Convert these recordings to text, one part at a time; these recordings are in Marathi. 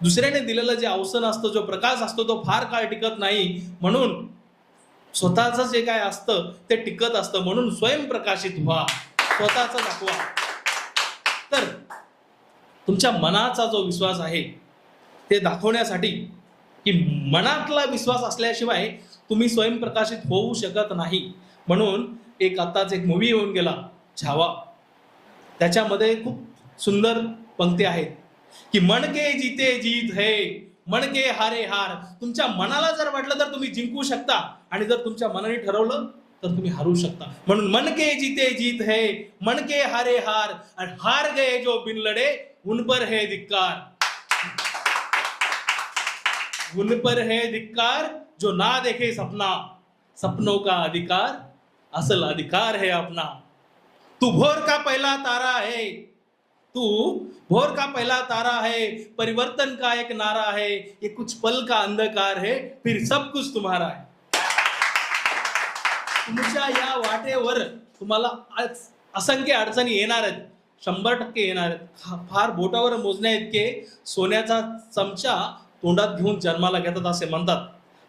दुसऱ्याने दिलेलं जे अवसन असतं जो प्रकाश असतो तो फार काळ टिकत नाही. म्हणून स्वतःचं जे काय असतं ते टिकत असतं. म्हणून स्वयंप्रकाशित व्हा. स्वतःच दाखवा. तर तुमच्या मनाचा जो विश्वास आहे ते दाखवण्यासाठी की मनातला विश्वास असल्याशिवाय तुम्ही स्वयंप्रकाशित होऊ शकत नाही. म्हणून एक आत्ताच एक मूवी येऊन गेला छावा त्याच्यामध्ये खूप सुंदर पंक्ती आहेत. की मनके जिते जीत है मनके हारे हार. तुमच्या मनाला जर वाटलं तर तुम्ही जिंकू शकता. आणि जर तुमच्या मनाने ठरवलं तर तुम्ही हरू शकता. म्हणून मनके जिते जीत है मनके हारे हार. आणि हार गए जो बिन लढे उन पर है धिक्कार. उन पर है धिक्कार जो ना देखे सपना. सपनों का अधिकार असल अधिकार है अपना. तू भोर का पहला तारा है तू भोर का पहला तारा है परिवर्तन का एक नारा है ये कुछ पल का अंधकार है फिर सब कुछ तुम्हारा है। तुमच्या या वाटेवर तुम्हाला असंख्य अडचणी येणार आहेत शंभर टक्के येणार आहेत. फार बोटावर मोजण्या इतके सोन्याचा चमचा तोंडात घेऊन जन्माला घेतात असे म्हणतात.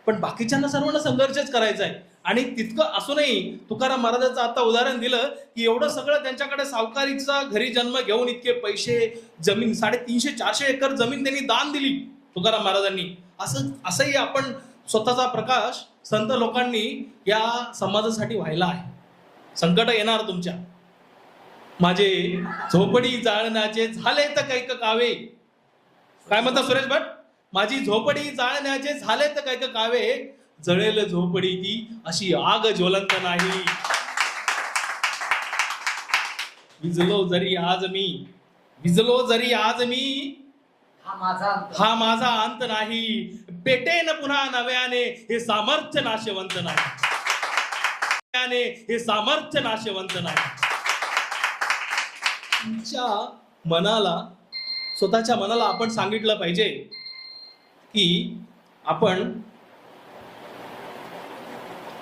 पण बाकीच्यांना सर्वांना संघर्षच करायचा आहे. आणि तितकं असूनही तुकाराम महाराजांचं आता उदाहरण दिलं की एवढं सगळं त्यांच्याकडे सावकारीचा घरी जन्म घेऊन इतके पैसे जमीन साडेतीनशे चारशे एकर जमीन त्यांनी दान दिली तुकाराम महाराजांनी. असं असंही आपण स्वतःचा प्रकाश संत लोकांनी या समाजासाठी व्हायला आहे. संकट येणार तुमच्या. माझे झोपडी जाळण्याचे झाले तर काही कावे. काय म्हणता सुरेश भट? माझी झोपडी जाळण्याचे झाले तर कैक कावे? जळेल झोपडी ती अशी आग ज्वलंत नाही. विजलो जरी आज मी विजलो जरी आज मी हा माझा अंत. हा नाही. पेटेन पुन्हा नव्याने हे सामर्थ्य नाशवंत नाही. हे सामर्थ्य नाशवंत नाही. तुमच्या मनाला स्वतःच्या मनाला आपण सांगितलं पाहिजे. की आपण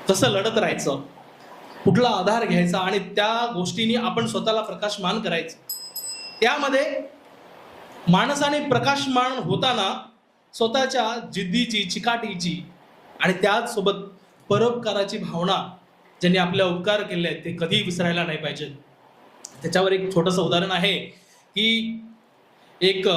कसं लढत राहायचं कुठला आधार घ्यायचा आणि त्या गोष्टीने आपण स्वतःला प्रकाशमान करायचं. त्यामध्ये माणसाने प्रकाशमान होताना स्वतःच्या जिद्दीची चिकाटीची आणि त्याचसोबत परोपकाराची भावना ज्यांनी आपल्या उपकार केले आहेत ते कधी विसरायला नाही पाहिजे त्याच्यावर एक छोटंसं उदाहरण आहे की एक